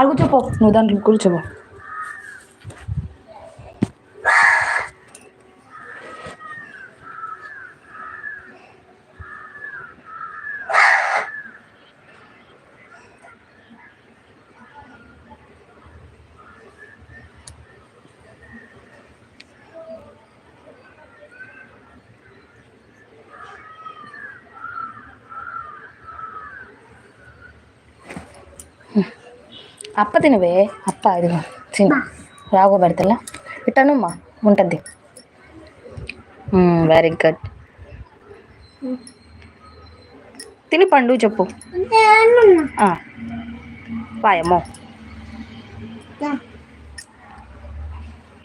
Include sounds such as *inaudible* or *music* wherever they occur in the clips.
ఆడ కూర్చోపో నువ్వు దాంట్లో కూర్చోపో అప్ప తినవే. అప్ప ఇదిగో తిను. రాగో పెడతలా. ఇట్టనమ్మా ఉంటుంది. వెరీ గుడ్ తిని పండు చెప్పు. వాయమ్మో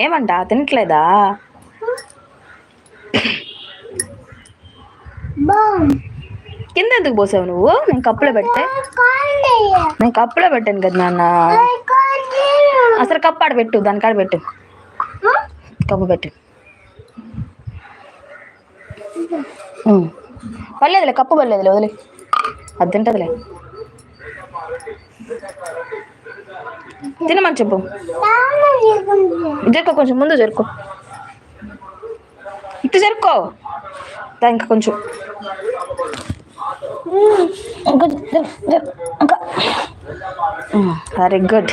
ఏమంట తినట్లేదా? కింద ఎందుకు పోసావు నువ్వు? నేను కప్పులో పెడితే. నేను కప్పులో పెట్టాను కదా నాన్న. అసలు కప్పు ఆడ పెట్టు దాని కాడ పెట్టు. కప్పు పెట్టు. పర్లేదులే కప్పు పర్లేదులే వదిలే. అది తింటదిలే. తినమని చెప్పు. జరుకో కొంచెం ముందు జరుకో ఇటు జరుకో ఇంకా కొంచెం. ఇంకొంచెం వెరీ గుడ్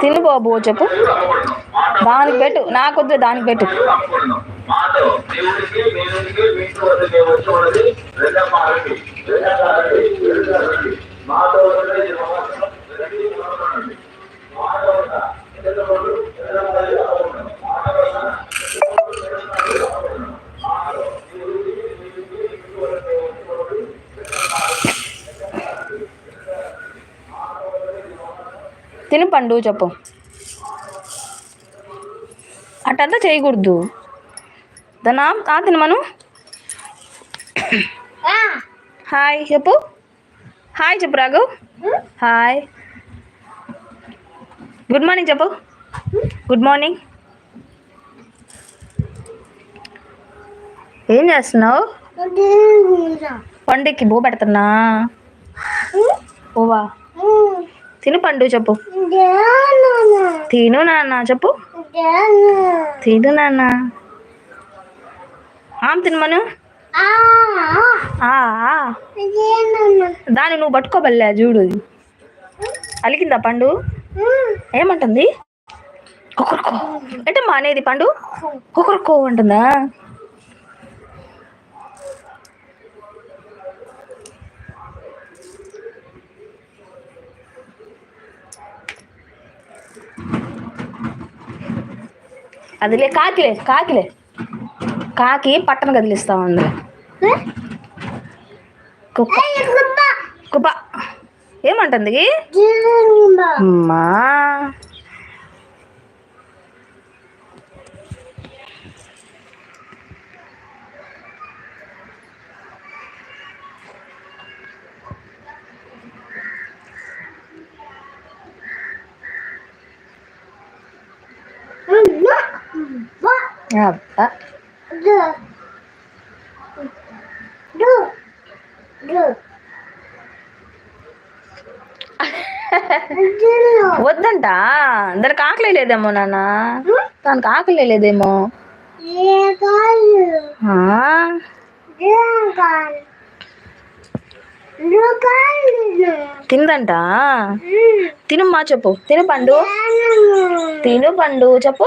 తిను బాబు చెప్పు. దానికి పెట్టు నాకొద్దు దానికి పెట్టు. మాతో తిను పండు చెప్పు. అట్టంతా చేయకూడదు. దానా ఆ తినమను హాయ్ చెప్పు. హాయ్ చెప్పు రాఘు హాయ్. గుడ్ మార్నింగ్ చెప్పు. Good morning. ఏం చేస్తున్నావు? పండుకి బో పెడుతున్నా. ఓవా తిను పండు చెప్పు. తిను నాన్న చెప్పు. తిను నాన్న. ఆమ్ తినమను ఆ, ఆ. దాన్ని నువ్వు పట్టుకోబల్లే చూడు అలికిందా పండు? ఏమంటుంది? కుకురుకో. అంటే మా అనేది పండు? కుకురుకో అంటుందా? అదిలే కాకిలే కాకిలే. కాకి పట్టణ కదిలిస్తా ఉంది. కుక్క కుప్ప. ఏమంటుంది? అమ్మా. అబ్బా వద్దంట. దానికి ఆకలి లేదేమో నాన్న. దానికి ఆకలి లేదేమో. తిందంట. తినమ్మా చెప్పు. తిను పండు. తిను పండు చెప్పు.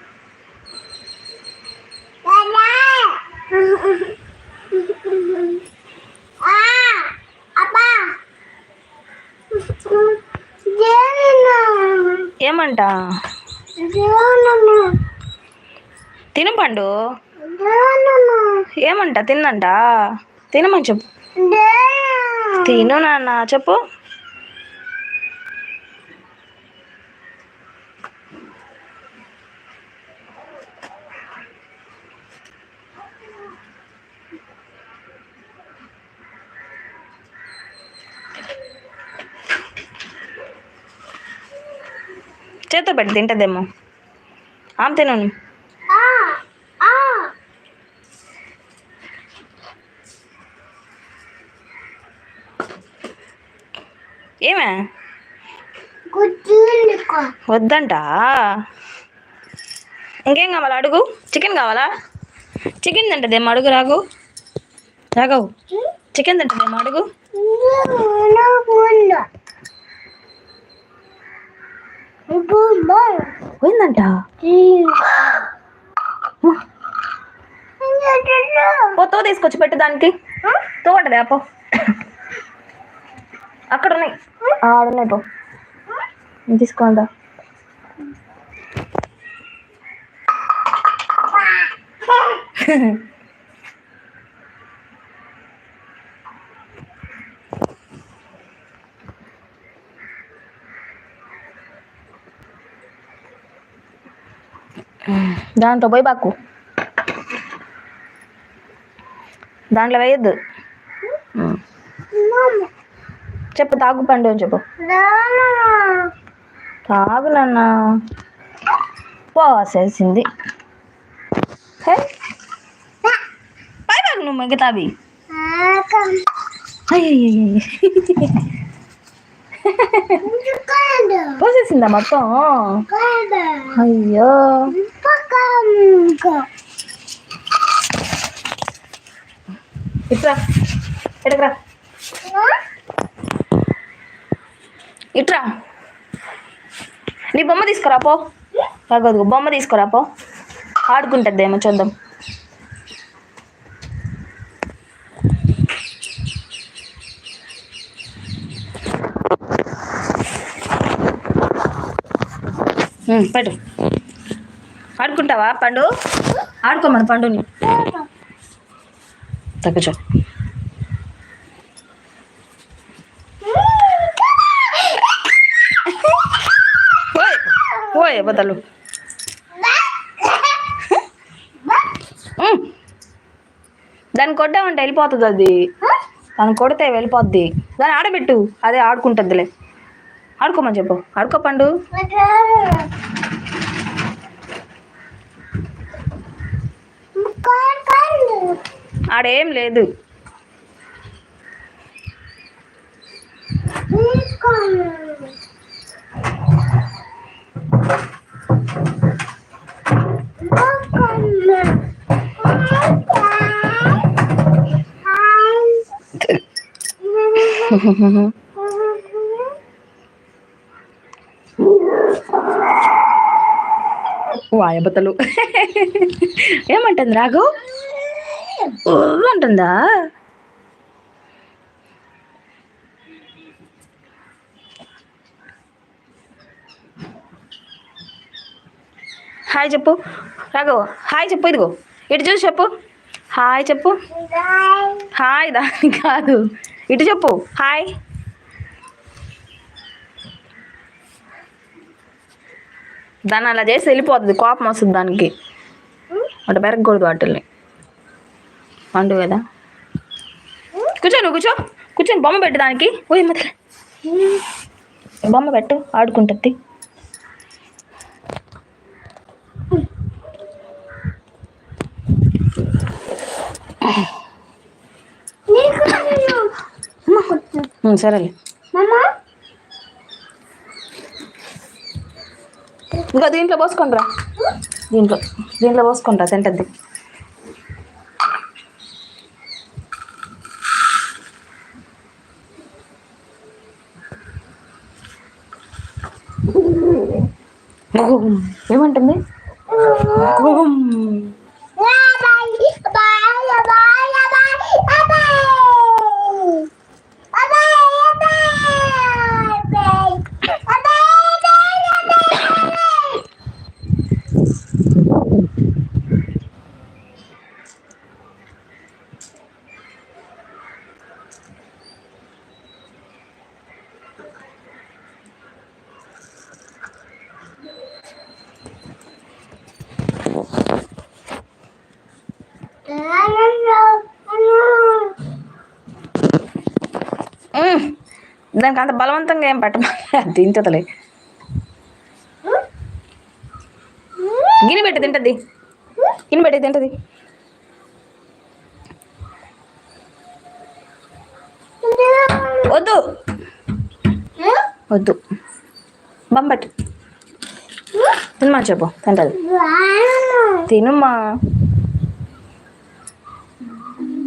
ఏమంట తిను పండు ఏమంట తిన్నంట. తినమని చెప్పు. తిను నాన్న చెప్పు. చేత్తో పెట్టి తింటదేమో. ఆమె తిను ఏమే? వద్దంట? ఇంకేం కావాలా అడుగు? చికెన్ కావాలా? చికెన్ తింటదేమో అడుగు రాగు. రాఘవ్ చికెన్ తింటదేమో అడుగు. పోయిందంట? పో తో తీసుకొచ్చి పెట్టు దానికి. తో ఉంటది పో. అక్కడ ఉన్నాయి. ఆడున్నాయి పో. తీసుకోండా దాంట్లో పోయి బాకు దాంట్లో వేయద్దు. చెప్పు తాగు పండు అని చెప్పు. తాగు నాన్న. పోసేసింది పై బాగు నువ్వు మిగతావి పోసేసిందా మొత్తం అయ్యో ఇట్రా ఎడకరా ఇట్రా నీ బొమ్మ తీసుకురా పో. కాదు బొమ్మ తీసుకురా పో. ఆడుకుంటుందేమో చూద్దాం. పెట్టు. ఆడుకుంటావా పండు? ఆడుకోమని పండుని. తగ్గచో. ఓయ్ బదలు ఉమ్. దాన్ని కొట్టామంటే వెళ్ళిపోతుంది అది. దాన్ని కొడితే వెళ్ళిపోద్ది. దాన్ని ఆడబెట్టు. అదే ఆడుకుంటుందిలే. ఆడుకోమని చెప్పు. ఆడుకో పండు. ఆడేం లేదు. వాయబతలు. ఏమంటుంది రాఘు ఊ అంటుందా హాయ్ చెప్పు. రాఘవ హాయ్ చెప్పు ఇదిగో. ఇటు చూసి చెప్పు. హాయ్ చెప్పు. హాయ్ దాని కాదు. ఇటు చెప్పు. హాయ్. దాన్ని అలా చేసి వెళ్ళిపోతుంది. కోపం వస్తుంది దానికి. అటు పెరగకూడదు వాటిల్ని. పండు కదా. కూర్చో నువ్వు కూర్చో. కూర్చొని బొమ్మ పెట్టు దానికి. ఓయ్ మధ్య బొమ్మ పెట్టు ఆడుకుంటుంది. సరేలే. ఇంకా దీంట్లో పోసుకుంటారా దీంట్లో దీంట్లో పోసుకుంటా తింటద్ది. దానికి అంత బలవంతంగా ఏం పెట్టమా? తింటదిలే. గిని పెట్టి తింటది. గిని పెట్టి తింటది. వద్దు. వద్దు. బంబట్ తినమా చెప్పు. తింటది. తినుమా.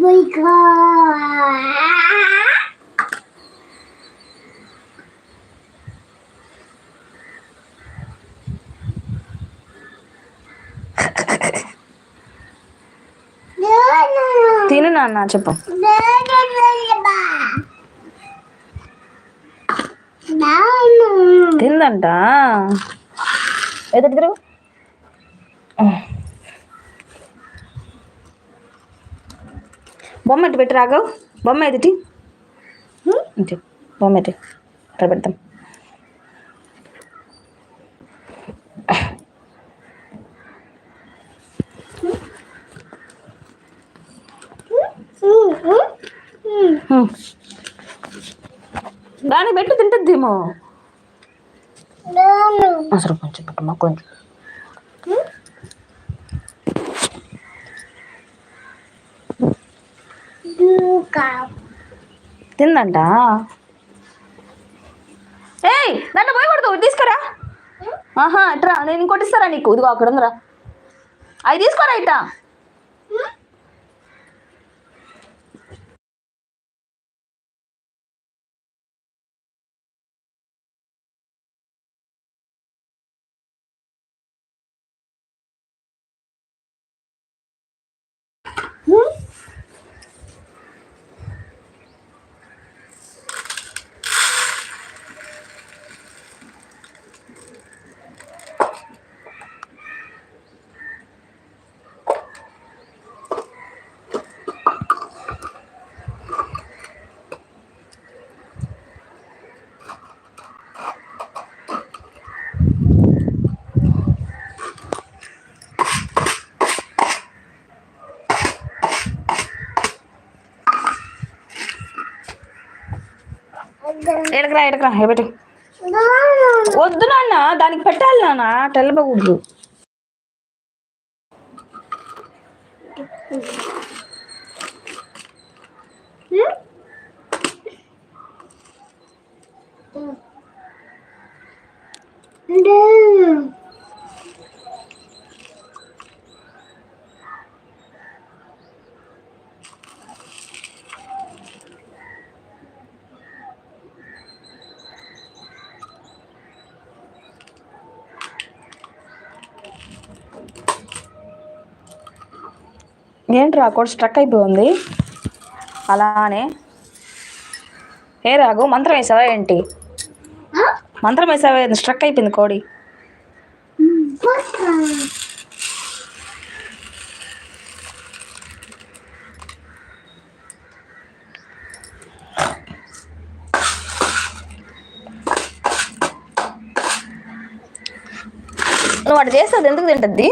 Oh తిను నాన్న చెప్పు. తిందంట? ఎదురు తిరుగు. బొమ్మ ఎటు పెట్టి రాగవు బొమ్మ ఎదుటి? బొమ్మ ఎటు? అక్కడ పెడతాం. దానికి పెట్టు తింటద్దేమో అసలు కొంచెం పెట్టమ్మా కొంచెం. తిందంట? ఏయ్ దాంట్లో పోయకూడదు తీసుకురా. ఆహా ఇట్రా నేను ఇంకోటి ఇస్తారా నీకు? ఇదిగో అక్కడ ఉందిరా. అవి తీసుకోరా ఇట్టా? ఎడకరా ఎడకరా పెట్టు. వద్దు నాన్న దానికి పెట్టాలి నాన్న తెల్లబకూడదు. ఏంట్రా కూడా స్ట్రక్ అయిపోయింది. అలానే. ఏ రాగు మంత్రం వేసావా ఏంటి? మంత్రం వేసావా స్ట్రక్ అయిపోయింది కోడి. నువ్వు అటు చేస్తే ఎందుకు తింటుంది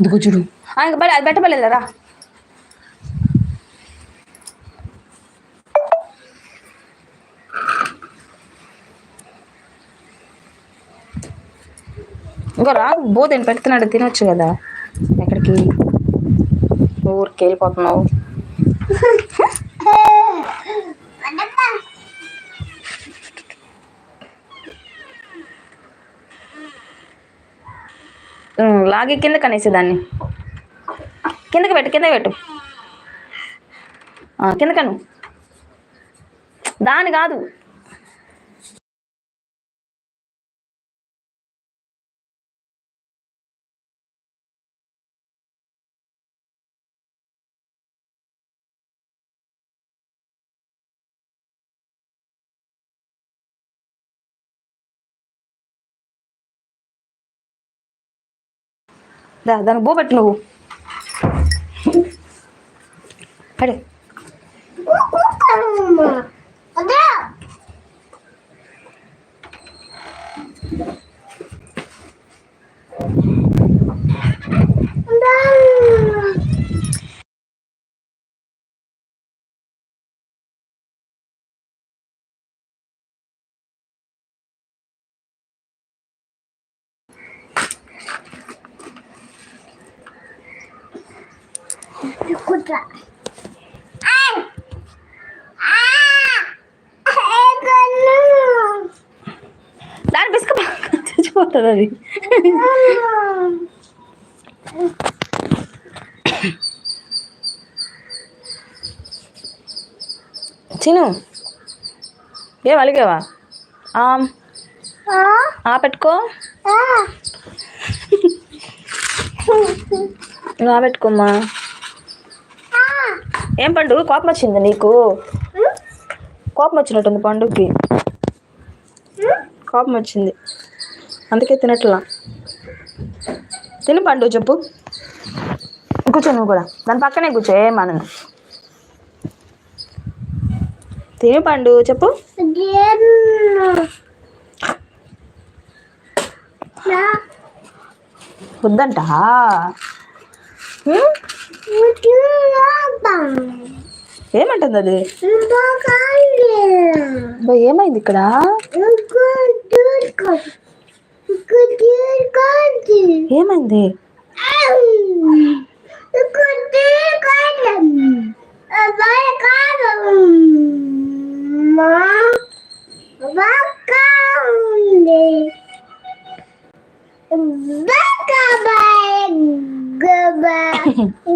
ఇదిగో చూడు. ఆ, ఇంక అది పెట్టబడలేదురా ఇంకో రా బోధ పెడుతున్నాడు తినొచ్చు కదా. ఎక్కడికి? ఊరికి వెళ్ళిపోతున్నావు. లాగి కింద కనేసి దాన్ని. కిందకి పెట్టు కింద పెట్టు. ఆ, కింద కను. దాని కాదు. దా దానికి బో పెట్టు నువ్వు. అడే దాని బిస్క చచ్చిపోతుంది అది. చిను ఏం అలిగావా. ఆ? పెట్టుకో. ఆ పెట్టుకోమ్మా. ఏం పండు? కోపం వచ్చింది నీకు? కోపం వచ్చినట్టుంది పండుగకి కోపం వచ్చింది. అందుకే తినట్లా. తిని పండు చెప్పు. కూర్చో నువ్వు కూడా. దాని పక్కనే కూర్చో ఏమనను తిని పండు చెప్పు. వద్దంట? ఏమంటుంది అది ఏమైంది ఇక్కడ? ఏమైంది? ఓమైంది *laughs*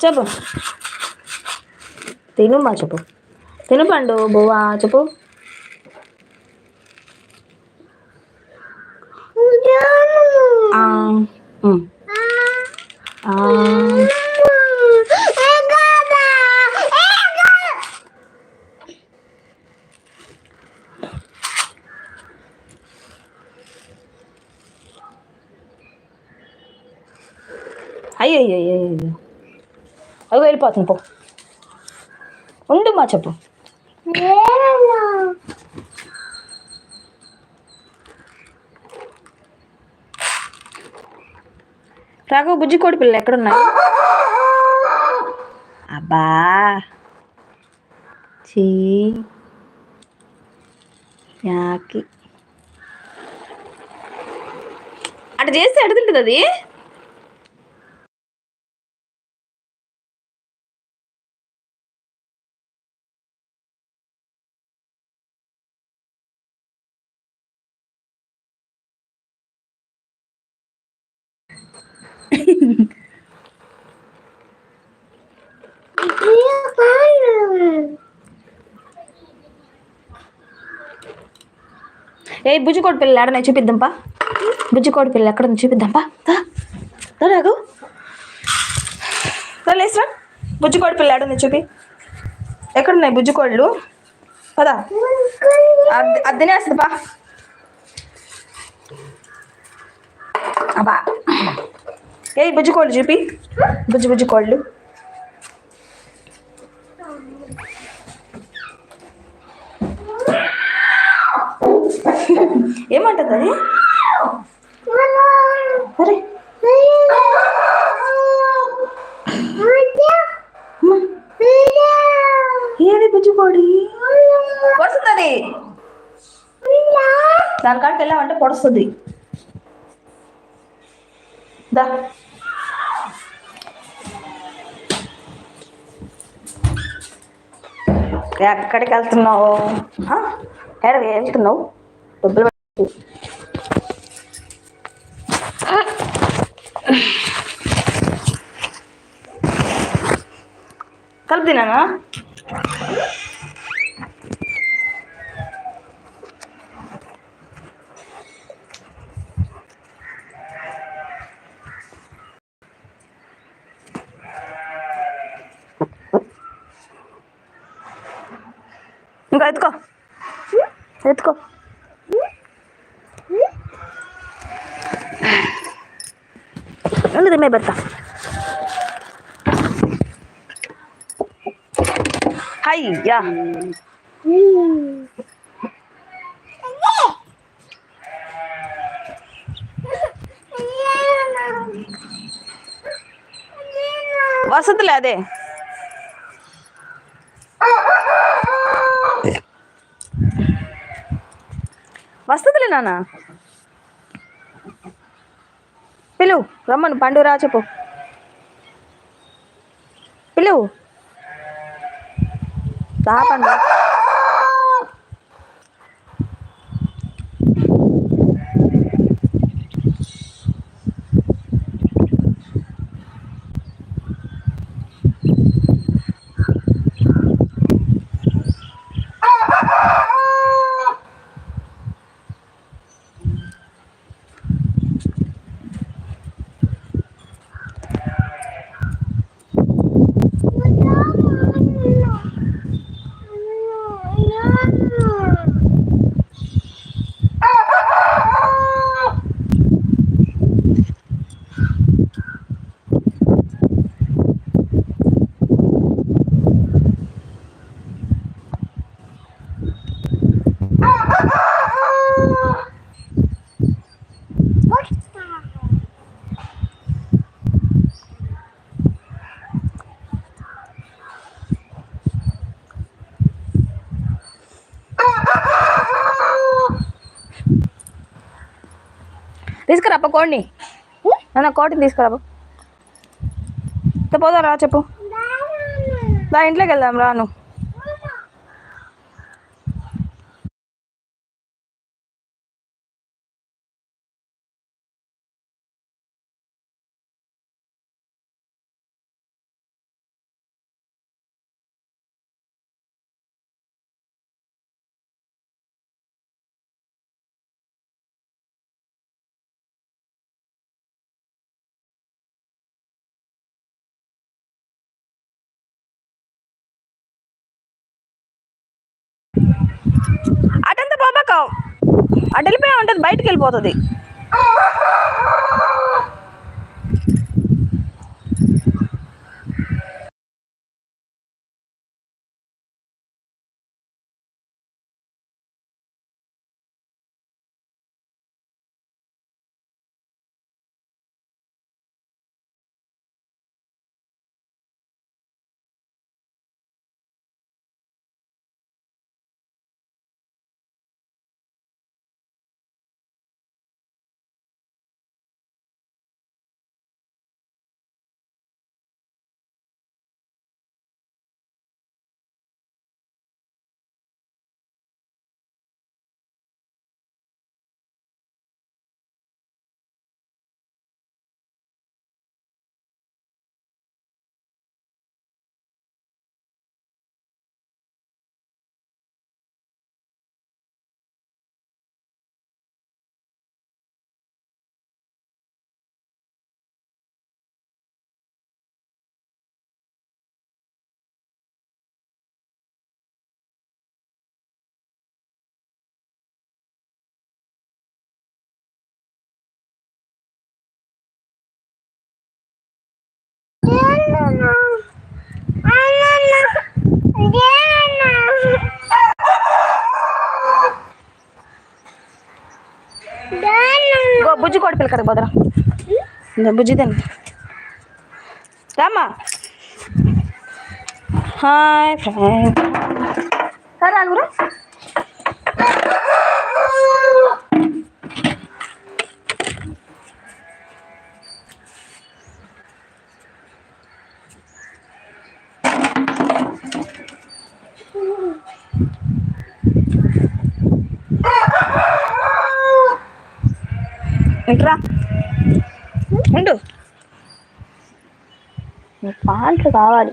చెప్పు. తిను మా చెప్పు. తిను పండు బువ్వా చెప్పు. ఆ, ఉమ్. ఆ, అయ్యో అయ్యో అయ్యో అయ్యో అవి వెళ్ళిపోతుంది పో. ఉండు మా చెప్పు. రాఘవ బుజ్జి కోడి పిల్లలు ఎక్కడున్నాయి? అబ్బా. చీ. యాకి. అటు చేస్తే ఎడ అది? ఏ బుజ్జికోడి పిల్ల ఎడనే చూపిద్దాంపా. బుజ్జికోడి పిల్ల ఎక్కడ ఉంది చూపిద్దాంపా. దా. రాగు. లేసరా బుజ్జికోడి పిల్ల ఎడుంది చూపి. ఎక్కడున్నాయి బుజ్జికోళ్ళు? పదా. అద్దెనే వస్తుందిపా పా. అబ్బా. ఏ బుజ్జి కోళ్ళు చూపి. బుజ్జి బుజ్జి కోళ్ళు. ఏమంటుంది అది? అరే. అమ్మ, ఏది బుజ్జికోడి పొడుస్తుంది. దాని కాడికి వెళ్ళామంటే పొడుస్తుంది. దా. ఎక్కడికి వెళ్తున్నావు? ఎక్కడికి వెళ్తున్నావు? డబ్బులు పెట్టు. ఇంకా ఎత్తుకో ఎత్తుకో ఉంది మే పెడతా హాయ్ యా వసతులే అదే వస్తుందిలే నాన్న. పిలు రమ్మను పండు రా చెప్పు. పిలు. రా పండు. తీసుకురా కోడిని నాన్న కోడిని తీసుకురా పోదా రా చెప్పు. రా ఇంట్లోకి వెళ్దాం రాను అటంతా బాబాక అది బయటకు వెళ్ళిపోతుంది. ಬುಜ್ಜಿ ಕೊಡ್ಪಿಲ್ ಕರೆ ಬದ್ರ ಬುಜ್ಜಿದೇನು ರಾಮ ಹಾಯ್ ಫ್ರೆಂಡ್ ಸರ್ ಆಗುರ ఇట్రా. ఉండు. పాంట్లు కావాలి.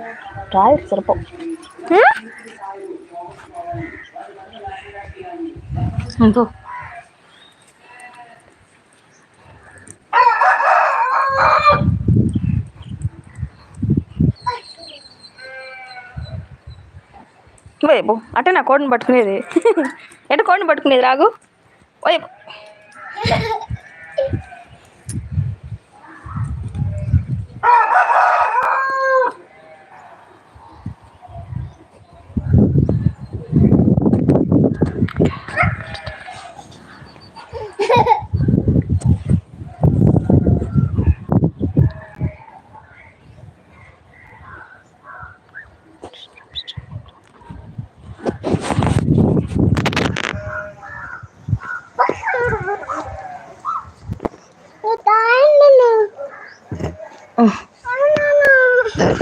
రాయి సరిపో. ఇంకో వైపు అటే నా కోడిని పట్టుకునేది. ఎటు కోడిని పట్టుకునేది రాగు? వైపు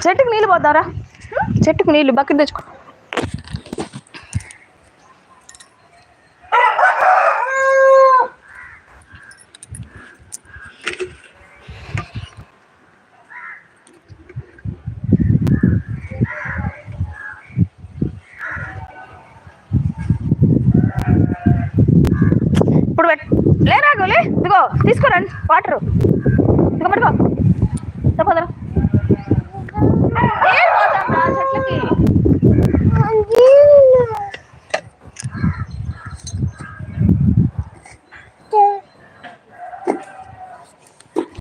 చెట్టుకు నీళ్ళు పోద్దారా చెట్టుకు నీళ్ళు బకెట్ తెచ్చుకో. ఇప్పుడు పెట్ లేరా గోలే? ఇదిగో తీసుకోరండి వాటరు.